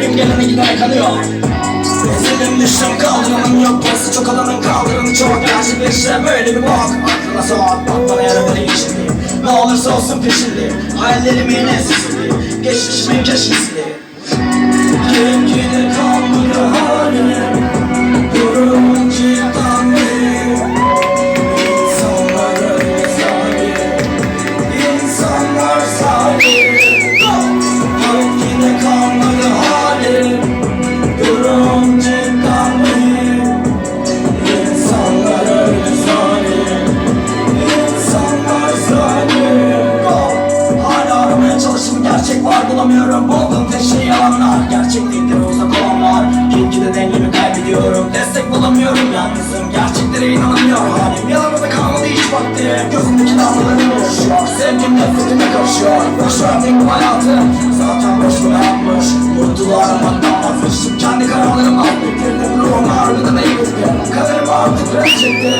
Kalbim gelene gider kanıyor Ezilim düştüm kaldıranım yok. Burası çok alanın kaldırımı çok. Gerçek bir şey böyle bir bok Aklına sor bak bana yaraları geçirdi. Ne olursa olsun peşindi Hayallerimin esisiydi Geçmişimin keşfisiydi bulamıyorum Buldum tek şey yalanlar Gerçek değildir uzak olanlar Gitgide dengemi kaybediyorum? Destek bulamıyorum yalnızım. Gerçeklere inanamıyorum. Halim yalanı da kalmadı hiç vakti. Gözümdeki damlaların oluşuyor Sevgim nefretime karışıyor. Boş verdiğim bu hayatı. Zaten boş bırakmış. Mutlular aramaktan vazgeçtim Kendi kararlarımı affettirdim Ruhum harbiden eğildi Kaderim artık red çekti